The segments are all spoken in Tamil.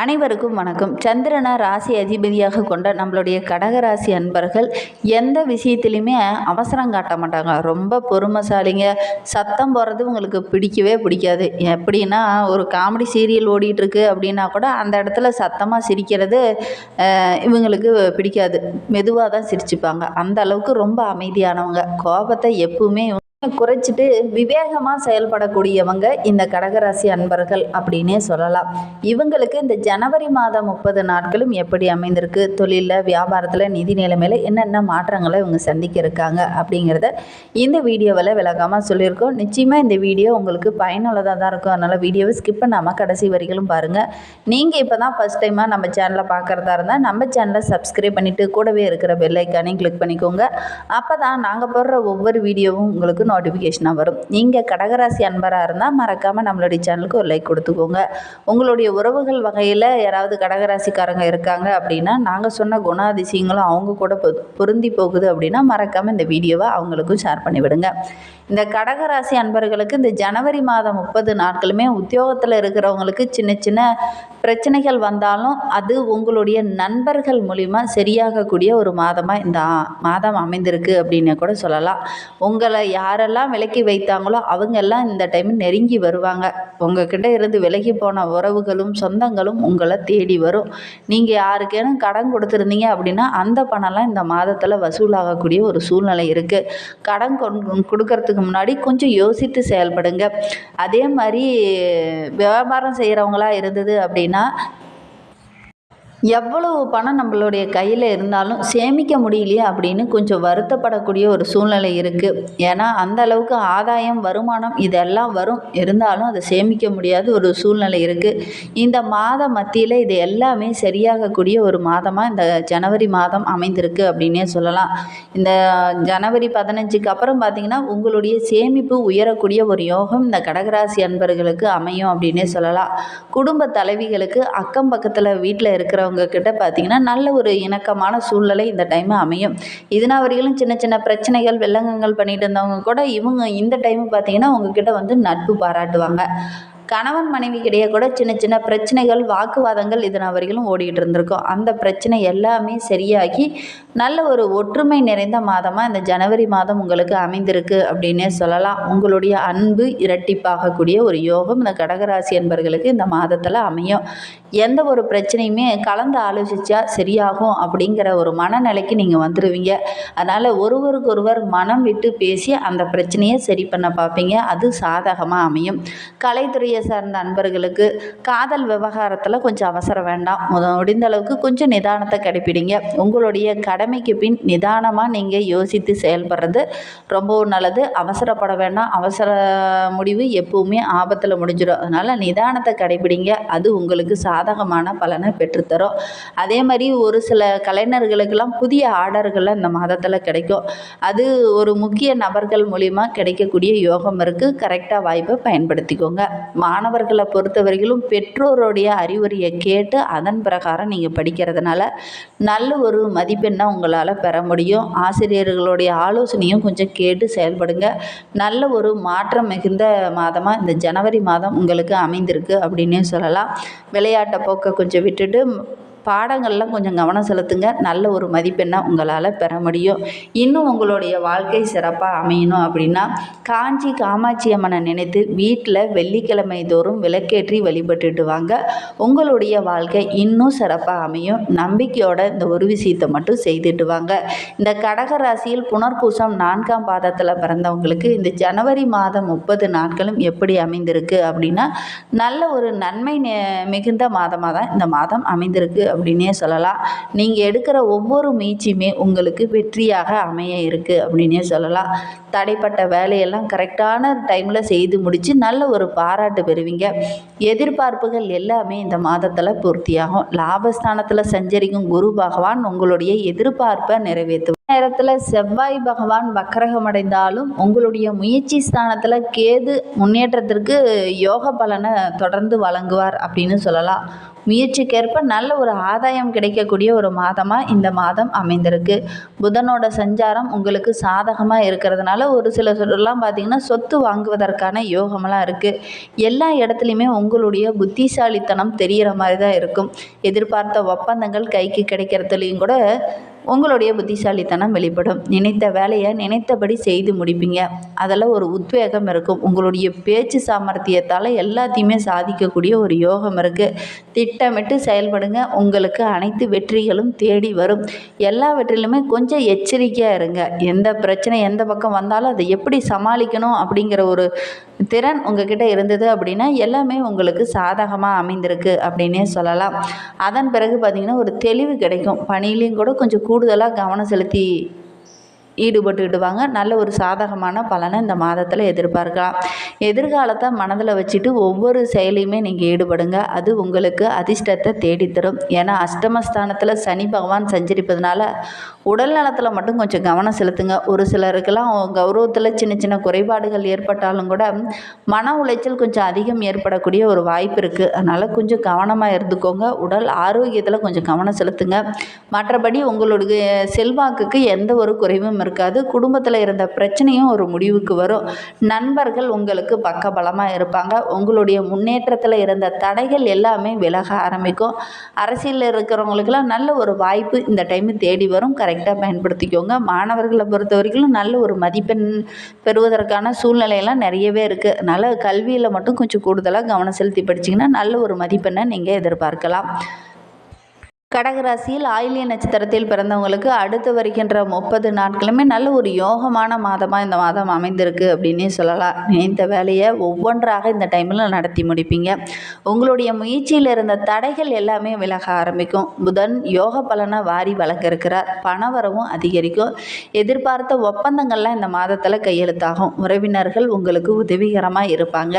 அனைவருக்கும் வணக்கம். சந்திரனை ராசி அதிபதியாக கொண்ட நம்மளுடைய கடகராசி அன்பர்கள் எந்த விஷயத்துலையுமே அவசரம் காட்ட மாட்டாங்க. ரொம்ப பொறுமைசாலிங்க. சத்தம் போகிறது உங்களுக்கு பிடிக்கவே பிடிக்காது. எப்படின்னா ஒரு காமெடி சீரியல் ஓடிட்டுருக்கு அப்படின்னா கூட அந்த இடத்துல சத்தமாக சிரிக்கிறது இவங்களுக்கு பிடிக்காது. மெதுவாக தான் சிரிச்சுப்பாங்க. அந்த அளவுக்கு ரொம்ப அமைதியானவங்க. கோபத்தை எப்பவுமே குறைச்சிட்டு விவேகமாக செயல்படக்கூடியவங்க இந்த கடகராசி அன்பர்கள் அப்படின்னே சொல்லலாம். இவங்களுக்கு இந்த ஜனவரி மாதம் முப்பது நாட்களும் எப்படி அமைந்திருக்கு? தொழிலில் வியாபாரத்தில் நிதி நிலைமையில் என்னென்ன மாற்றங்களை இவங்க சந்திக்க இருக்காங்க அப்படிங்கிறத இந்த வீடியோவில் விளக்கமாக சொல்லியிருக்கோம். நிச்சயமாக இந்த வீடியோ உங்களுக்கு பயனுள்ளதாக தான் இருக்கும். அதனால் வீடியோவை ஸ்கிப் பண்ணாமல் கடைசி வரிகளும் பாருங்கள் நீங்கள் இப்போ தான் ஃபஸ்ட் டைமாக நம்ம சேனலை பார்க்குறதா இருந்தால் நம்ம சேனலை சப்ஸ்கிரைப் பண்ணிவிட்டு கூடவே இருக்கிற பெல்லைக்கானையும் கிளிக் பண்ணிக்கோங்க. அப்போ தான் நாங்கள் போடுற ஒவ்வொரு வீடியோவும் உங்களுக்கு நோட்டிஃபிகேஷனாக வரும். நீங்கள் கடகராசி அன்பராக இருந்தால் மறக்காமல் நம்மளுடைய சேனலுக்கு ஒரு லைக் கொடுத்துக்கோங்க. உங்களுடைய உறவுகள் வகையில் யாராவது கடகராசிக்காரங்க இருக்காங்க அப்படின்னா நாங்கள் சொன்ன குணாதிசயங்களும் அவங்க கூட பொ- பொருந்தி போகுது அப்படின்னா மறக்காமல் இந்த வீடியோவை அவங்களுக்கும் ஷேர் பண்ணிவிடுங்க. இந்த கடகராசி அன்பர்களுக்கு இந்த ஜனவரி மாதம் முப்பது நாட்களுமே உத்தியோகத்தில் இருக்கிறவங்களுக்கு சின்ன சின்ன பிரச்சனைகள் வந்தாலும் அது உங்களுடைய நண்பர்கள் மூலிமா சரியாகக்கூடிய ஒரு மாதமாக இந்த மாதம் அமைந்திருக்கு அப்படின்னு கூட சொல்லலாம். உங்களை யாரெல்லாம் விலக்கி வைத்தாங்களோ அவங்கெல்லாம் இந்த டைம் நெருங்கி வருவாங்க. உங்ககிட்ட இருந்து விலகி போன உறவுகளும் சொந்தங்களும் உங்களை தேடி வரும். நீங்கள் யாருக்கேனும் கடன் கொடுத்துருந்தீங்க அப்படின்னா அந்த பணம்லாம் இந்த மாதத்தில் வசூலாகக்கூடிய ஒரு சூழ்நிலை இருக்குது கடன் கொடுக்கறதுக்கு கொடுக்கறதுக்கு முன்னாடி கொஞ்சம் யோசித்து செயல்படுங்க. அதே மாதிரி வியாபாரம் செய்கிறவங்களா இருந்தது அப்படின்னா எவ்வளவு பணம் நம்மளுடைய கையில் இருந்தாலும் சேமிக்க முடியலையே அப்படின்னு கொஞ்சம் வருத்தப்படக்கூடிய ஒரு சூழ்நிலை இருக்குது ஏன்னா அந்த அளவுக்கு ஆதாயம் வருமானம் இதெல்லாம் வரும். இருந்தாலும் அதை சேமிக்க முடியாத ஒரு சூழ்நிலை இருக்குது இந்த மாத மத்தியில் இது எல்லாமே சரியாகக்கூடிய ஒரு மாதமாக இந்த ஜனவரி மாதம் அமைந்திருக்கு அப்படின்னே சொல்லலாம். இந்த ஜனவரி பதினஞ்சுக்கு அப்புறம் பார்த்திங்கன்னா உங்களுடைய சேமிப்பு உயரக்கூடிய ஒரு யோகம் இந்த கடகராசி அன்பர்களுக்கு அமையும் அப்படின்னே சொல்லலாம். குடும்ப தலைவிகளுக்கு அக்கம் பக்கத்தில் வீட்டில் இருக்கிறவங்க கிட்ட பார்த்தீங்கன்னா நல்ல ஒரு இணக்கமான சூழ்நிலை இந்த டைம் அமையும். இதனால் வரையிலும் சின்ன சின்ன பிரச்சனைகள் வெள்ளங்கங்கள் பண்ணிகிட்டு இருந்தவங்க கூட இவங்க இந்த டைம் பார்த்தீங்கன்னா உங்ககிட்ட வந்து நட்பு பாராட்டுவாங்க. கணவன் மனைவிக்கிடையே கூட சின்ன சின்ன பிரச்சனைகள் வாக்குவாதங்கள் இதனால் வரையிலும் ஓடிக்கிட்டு இருந்திருக்கும். அந்த பிரச்சனை எல்லாமே சரியாகி நல்ல ஒரு ஒற்றுமை நிறைந்த மாதமாக இந்த ஜனவரி மாதம் உங்களுக்கு அமைந்திருக்கு அப்படின்னே சொல்லலாம். உங்களுடைய அன்பு இரட்டிப்பாகக்கூடிய ஒரு யோகம் இந்த கடகராசி என்பர்களுக்கு இந்த மாதத்தில் அமையும். எந்த ஒரு பிரச்சனையுமே கலந்து ஆலோசித்தா சரியாகும் அப்படிங்கிற ஒரு மனநிலைக்கு நீங்கள் வந்துடுவீங்க அதனால் ஒருவருக்கொருவர் மனம் விட்டு பேசி அந்த பிரச்சனையை சரி பண்ண பார்ப்பீங்க. அது சாதகமாக அமையும். கலைத்துறையை சார்ந்த அன்பர்களுக்கு காதல் விவகாரத்தில் கொஞ்சம் அவசரம் வேண்டாம். முத முடிந்த அளவுக்கு கொஞ்சம் நிதானத்தை கடைப்பிடிங்க. உங்களுடைய கடமைக்கு பின் நிதானமாக நீங்கள் யோசித்து செயல்படுறது ரொம்பவும் நல்லது. அவசரப்பட வேண்டாம். அவசர முடிவு எப்பவுமே ஆபத்தில் முடிஞ்சிடும் அதனால் நிதானத்தை கடைப்பிடிங்க. அது உங்களுக்கு சாதகமான பலனை பெற்றுத்தரும். அதே மாதிரி ஒரு சில கலைஞர்களுக்கெல்லாம் புதிய ஆர்டர்கள் இந்த மாதத்தில் கிடைக்கும். அது ஒரு முக்கிய நபர்கள் மூலிமா கிடைக்கக்கூடிய யோகம் இருக்குது கரெக்டாக வாய்ப்பை பயன்படுத்திக்கோங்க. மாணவர்களை பொறுத்தவரையிலும் பெற்றோருடைய அறிவுரையை கேட்டு அதன் பிரகாரம் நீங்கள் படிக்கிறதுனால நல்ல ஒரு மதிப்பெண்ணை உங்களால் பெற முடியும். ஆசிரியர்களுடைய ஆலோசனையும் கொஞ்சம் கேட்டு செயல்படுங்க. நல்ல ஒரு மாற்றம் மிகுந்த மாதமாக இந்த ஜனவரி மாதம் உங்களுக்கு அமைந்திருக்கு அப்படின்னே சொல்லலாம். விளையாட்டை போக்க கொஞ்சம் விட்டுட்டு பாடங்களில் கொஞ்சம் கவனம் செலுத்துங்க. நல்ல ஒரு மதிப்பெண்ணை உங்களால் பெற முடியும். இன்னும் உங்களுடைய வாழ்க்கை சிறப்பாக அமையணும் அப்படின்னா காஞ்சி காமாட்சி அம்மனை நினைத்து வீட்டில் வெள்ளிக்கிழமை தோறும் விளக்கேற்றி வழிபட்டுட்டு வாங்க. உங்களுடைய வாழ்க்கை இன்னும் சிறப்பாக அமையும். நம்பிக்கையோட இந்த ஒரு விஷயத்தை மட்டும் செய்துட்டு வாங்க. இந்த கடக ராசியில் புனர்பூசம் நான்காம் பாதத்தில் பிறந்தவங்களுக்கு இந்த ஜனவரி மாதம் முப்பது நாட்களும் எப்படி அமைந்திருக்கு அப்படின்னா நல்ல ஒரு நன்மை நெ- மிகுந்த மாதமாக தான் இந்த மாதம் அமைந்திருக்கு அப்படின்னே சொல்லலாம். நீங்கள் எடுக்கிற ஒவ்வொரு முயற்சியுமே உங்களுக்கு வெற்றியாக அமைய இருக்குது அப்படின்னே சொல்லலாம். தடைப்பட்ட வேலையெல்லாம் கரெக்டான டைமில் செய்து முடித்து நல்ல ஒரு பாராட்டு பெறுவீங்க. எதிர்பார்ப்புகள் எல்லாமே இந்த மாதத்தில் பூர்த்தியாகும். லாபஸ்தானத்தில் சஞ்சரிக்கும் குரு பகவான் உங்களுடைய எதிர்பார்ப்பை நிறைவேற்று நேரத்தில் செவ்வாய் பகவான் வக்கரகமடைந்தாலும் உங்களுடைய முயற்சி ஸ்தானத்தில் கேது முன்னேற்றத்திற்கு யோக பலனை தொடர்ந்து வழங்குவார் அப்படின்னு சொல்லலாம். முயற்சிக்கேற்ப நல்ல ஒரு ஆதாயம் கிடைக்கக்கூடிய ஒரு மாதமாக இந்த மாதம் அமைந்திருக்கு. புதனோட சஞ்சாரம் உங்களுக்கு சாதகமாக இருக்கிறதுனால ஒரு சில சொல்லலாம் பார்த்திங்கன்னா சொத்து வாங்குவதற்கான யோகமெல்லாம் இருக்குது எல்லா இடத்துலையுமே உங்களுடைய புத்திசாலித்தனம் தெரிகிற மாதிரி தான் இருக்கும். எதிர்பார்த்த ஒப்பந்தங்கள் கைக்கு கிடைக்கிறதுலையும் கூட உங்களுடைய புத்திசாலித்தனம் வெளிப்படும். நினைத்த வேலையை நினைத்தபடி செய்து முடிப்பீங்க. அதில் ஒரு உத்வேகம் இருக்கும். உங்களுடைய பேச்சு சாமர்த்தியத்தால் எல்லாத்தையுமே சாதிக்கக்கூடிய ஒரு யோகம் இருக்குது திட்டமிட்டு செயல்படுங்க. உங்களுக்கு அனைத்து வெற்றிகளும் தேடி வரும். எல்லா வெற்றிலுமே கொஞ்சம் எச்சரிக்கையாக இருங்க. எந்த பிரச்சனை எந்த பக்கம் வந்தாலும் அதை எப்படி சமாளிக்கணும் அப்படிங்கிற ஒரு திறன் உங்ககிட்ட இருந்தது அப்படின்னா எல்லாமே உங்களுக்கு சாதகமாக அமைந்திருக்கு அப்படின்னே சொல்லலாம். அதன் பிறகு பார்த்திங்கன்னா ஒரு தெளிவு கிடைக்கும். பணியிலையும் கூட கொஞ்சம் கூடுதலாக கவனம் செலுத்தி ஈடுபட்டுக்கிடுவாங்க. நல்ல ஒரு சாதகமான பலனை இந்த மாதத்தில் எதிர்பார்க்கலாம் எதிர்காலத்தை மனதில் வச்சுட்டு ஒவ்வொரு செயலையுமே நீங்கள் ஈடுபடுங்க. அது உங்களுக்கு அதிர்ஷ்டத்தை தேடித்தரும். ஏன்னா அஷ்டமஸ்தானத்தில் சனி பகவான் சஞ்சரிப்பதனால உடல் நலத்தில் மட்டும் கொஞ்சம் கவனம் செலுத்துங்க. ஒரு சிலருக்கெல்லாம் கௌரவத்தில் சின்ன சின்ன குறைபாடுகள் ஏற்பட்டாலும் கூட மன உளைச்சல் கொஞ்சம் அதிகம் ஏற்படக்கூடிய ஒரு வாய்ப்பு இருக்குது அதனால் கொஞ்சம் கவனமாக இருந்துக்கோங்க. உடல் ஆரோக்கியத்தில் கொஞ்சம் கவனம் செலுத்துங்க. மற்றபடி உங்களுடைய செல்வாக்குக்கு எந்த ஒரு குறைவும் இருக்காது. குடும்பத்தில் இருந்த பிரச்சனையும் ஒரு முடிவுக்கு வரும். நண்பர்கள் உங்களுக்கு பக்கபலமாக இருப்பாங்க. உங்களுடைய முன்னேற்றத்தில் இருந்த தடைகள் எல்லாமே விலக ஆரம்பிக்கும். அரசியலில் இருக்கிறவங்களுக்கெல்லாம் நல்ல ஒரு வாய்ப்பு இந்த டைம் தேடி வரும். கரெக்டாக பயன்படுத்திக்கோங்க. மாணவர்களை பொறுத்த வரைக்கும் நல்ல ஒரு மதிப்பெண் பெறுவதற்கான சூழ்நிலையெல்லாம் நிறையவே இருக்குது அதனால் கல்வியில் மட்டும் கொஞ்சம் கூடுதலாக கவனம் செலுத்தி படிச்சிங்கன்னா நல்ல ஒரு மதிப்பெண்ணை நீங்கள் எதிர்பார்க்கலாம். கடகராசியில் ஆயிலிய நட்சத்திரத்தில் பிறந்தவங்களுக்கு அடுத்து வருகின்ற முப்பது நாட்களுமே நல்ல ஒரு யோகமான மாதமாக இந்த மாதம் அமைந்திருக்கு அப்படின்னே சொல்லலாம். நினைத்த வேலையை ஒவ்வொன்றாக இந்த டைமில் நடத்தி முடிப்பீங்க. உங்களுடைய முயற்சியில் இருந்த தடைகள் எல்லாமே விலக ஆரம்பிக்கும். புதன் யோக பலனை வாரி வழங்க இருக்கிறார். பணவரவும் அதிகரிக்கும். எதிர்பார்த்த ஒப்பந்தங்கள்லாம் இந்த மாதத்தில் கையெழுத்தாகும். உறவினர்கள் உங்களுக்கு உதவிகரமாக இருப்பாங்க.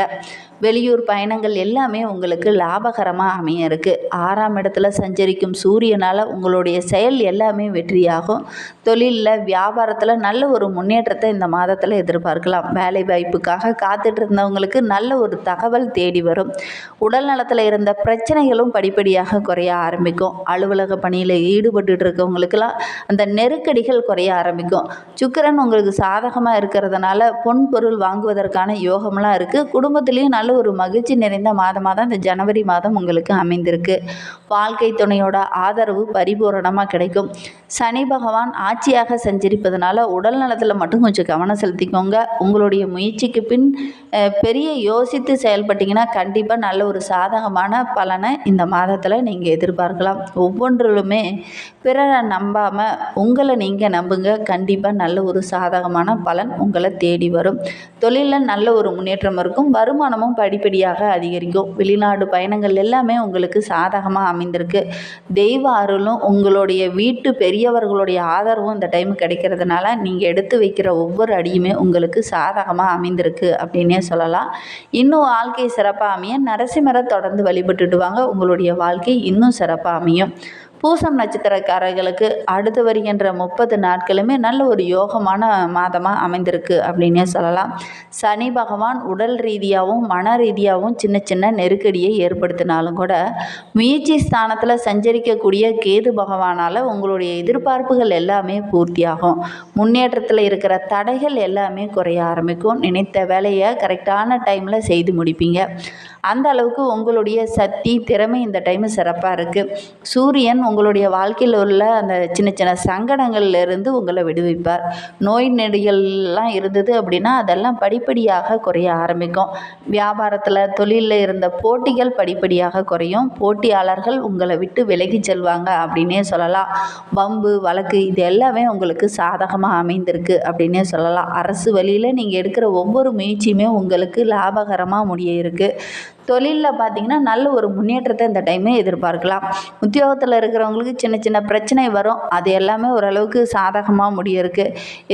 வெளியூர் பயணங்கள் எல்லாமே உங்களுக்கு லாபகரமாக அமைய இருக்குது ஆறாம் இடத்துல சஞ்சரிக்கும் சூரியனால் உங்களுடைய செயல் எல்லாமே வெற்றியாகும். தொழிலில் வியாபாரத்தில் நல்ல ஒரு முன்னேற்றத்தை இந்த மாதத்தில் எதிர்பார்க்கலாம். வேலை வாய்ப்புக்காக காத்துட்டு இருந்தவங்களுக்கு நல்ல ஒரு தகவல் தேடி வரும். உடல் நலத்தில் இருந்த பிரச்சனைகளும் படிப்படியாக குறைய ஆரம்பிக்கும். அலுவலக பணியில் ஈடுபட்டு இருக்கவங்களுக்கெல்லாம் அந்த நெருக்கடிகள் குறைய ஆரம்பிக்கும். சுக்கரன் உங்களுக்கு சாதகமாக இருக்கிறதுனால பொன் பொருள் வாங்குவதற்கான யோகம்லாம் இருக்குது குடும்பத்துலேயும் நல்ல ஒரு மகிழ்ச்சி நிறைந்த மாதமாக தான் இந்த ஜனவரி மாதம் உங்களுக்கு அமைந்திருக்கு. வாழ்க்கை துணையோட ஆதரவு பரிபூரணமாக கிடைக்கும். சனி பகவான் ஆட்சியாக சஞ்சரிப்பதனால உடல் நலத்தில் மட்டும் கொஞ்சம் கவனம் செலுத்திக்கோங்க. உங்களுடைய முயற்சிக்கு பின் பெரிய யோசித்து செயல்பட்டீங்கன்னா கண்டிப்பாக நல்ல ஒரு சாதகமான பலனை இந்த மாதத்தில் நீங்கள் எதிர்பார்க்கலாம். ஒவ்வொன்றிலுமே பிறரை நம்பாமல் உங்களை நீங்கள் நம்புங்க. கண்டிப்பாக நல்ல ஒரு சாதகமான பலன் உங்களை தேடி வரும். தொழிலில் நல்ல ஒரு முன்னேற்றம் இருக்கும். வருமானமும் படிப்படியாக அதிகரிக்கும். வெளிநாடு பயணங்கள் எல்லாமே உங்களுக்கு சாதகமாக அமைந்திருக்கு. தெய்வ அருளும் உங்களுடைய வீட்டு பெரியவர்களுடைய ஆதரவும் இந்த டைம் கிடைக்கிறதுனால நீங்கள் எடுத்து வைக்கிற ஒவ்வொரு அடியுமே உங்களுக்கு சாதகமாக அமைந்திருக்கு அப்படின்னே சொல்லலாம். இன்னும் வாழ்க்கை சிறப்பாக அமைய நரசிம்மரை தொடர்ந்து வழிபட்டுடுவாங்க உங்களுடைய வாழ்க்கை இன்னும் சிறப்பாக அமையும் பூசம் நட்சத்திரக்காரர்களுக்கு அடுத்து வருகின்ற முப்பது நாட்களுமே நல்ல ஒரு யோகமான மாதமாக அமைந்திருக்கு அப்படின்னே சொல்லலாம். சனி பகவான் உடல் ரீதியாகவும் மன ரீதியாகவும் சின்ன சின்ன நெருக்கடியை ஏற்படுத்தினாலும் கூட முயற்சி ஸ்தானத்தில் சஞ்சரிக்கக்கூடிய கேது பகவானால் உங்களுடைய எதிர்பார்ப்புகள் எல்லாமே பூர்த்தியாகும். முன்னேற்றத்தில் இருக்கிற தடைகள் எல்லாமே குறைய ஆரம்பிக்கும். நினைத்த வேலையை கரெக்டான டைமில் செய்து முடிப்பீங்க. அந்த அளவுக்கு உங்களுடைய சக்தி திறமை இந்த டைம் சிறப்பாக இருக்குது சூரியன் உங்களுடைய வாழ்க்கையில் உள்ள அந்த சின்ன சின்ன சங்கடங்கள்ல இருந்து உங்களை விடுவிப்பார். நோய் நெடிகள்லாம் இருந்தது அப்படின்னா அதெல்லாம் படிப்படியாக குறைய ஆரம்பிக்கும். வியாபாரத்தில் தொழிலில் இருந்த போட்டிகள் படிப்படியாக குறையும். போட்டியாளர்கள் உங்களை விட்டு விலகி செல்வாங்க அப்படின்னே சொல்லலாம். வம்பு வழக்கு இது எல்லாமே உங்களுக்கு சாதகமாக அமைந்திருக்கு அப்படின்னே சொல்லலாம். அரசு வழியில் நீங்கள் எடுக்கிற ஒவ்வொரு முயற்சியுமே உங்களுக்கு லாபகரமாக முடிய இருக்குது தொழிலில் பார்த்தீங்கன்னா நல்ல ஒரு முன்னேற்றத்தை இந்த டைமே எதிர்பார்க்கலாம். உத்தியோகத்தில் இருக்கிறவங்களுக்கு சின்ன சின்ன பிரச்சனை வரும். அது எல்லாமே ஓரளவுக்கு சாதகமாக முடியிருக்கு.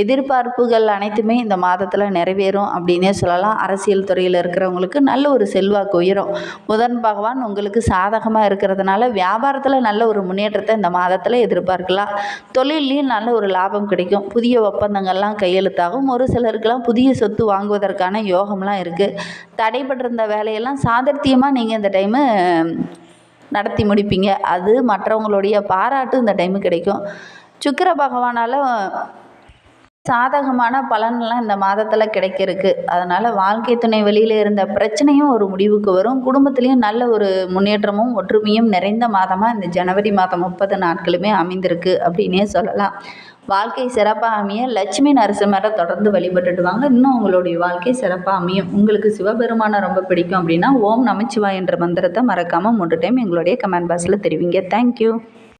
எதிர்பார்ப்புகள் அனைத்துமே இந்த மாதத்தில் நிறைவேறும் அப்படின்னே சொல்லலாம். அரசியல் துறையில் இருக்கிறவங்களுக்கு நல்ல ஒரு செல்வாக்கு உயரும். புதன் பகவான் உங்களுக்கு சாதகமாக இருக்கிறதுனால வியாபாரத்தில் நல்ல ஒரு முன்னேற்றத்தை இந்த மாதத்தில் எதிர்பார்க்கலாம். தொழிலையும் நல்ல ஒரு லாபம் கிடைக்கும். புதிய ஒப்பந்தங்கள்லாம் கையெழுத்தாகும். ஒரு சிலருக்கெல்லாம் புதிய சொத்து வாங்குவதற்கான யோகம்லாம் இருக்குது தடைபட்டிருந்த வேலையெல்லாம் சாதர்த்தியமாக நீங்கள் இந்த டைமு நடத்தி முடிப்பீங்க. அது மற்றவங்களுடைய பாராட்டு இந்த டைமு கிடைக்கும். சுக்கிர பகவானால் சாதகமான பலன்லாம் இந்த மாதத்தில் கிடைக்கிறதுக்கு. அதனால் வாழ்க்கை துணை வெளியில் இருந்த பிரச்சனையும் ஒரு முடிவுக்கு வரும். குடும்பத்துலேயும் நல்ல ஒரு முன்னேற்றமும் ஒற்றுமையும் நிறைந்த மாதமாக இந்த ஜனவரி மாதம் முப்பது நாட்களுமே அமைந்திருக்கு அப்படின்னே சொல்லலாம். வாழ்க்கை சிறப்பாக அமைய லட்சுமி நரசிம்மரை தொடர்ந்து வழிபட்டுட்டு வாங்க இன்னும் உங்களுடைய வாழ்க்கை சிறப்பாக அமையும். உங்களுக்கு சிவபெருமானை ரொம்ப பிடிக்கும் அப்படின்னா ஓம் நமச்சிவாய் என்ற மந்திரத்தை மறக்காமல் மூன்று டைம் எங்களுடைய கமெண்ட் பாக்ஸில் தெரிவிங்க. தேங்க்யூ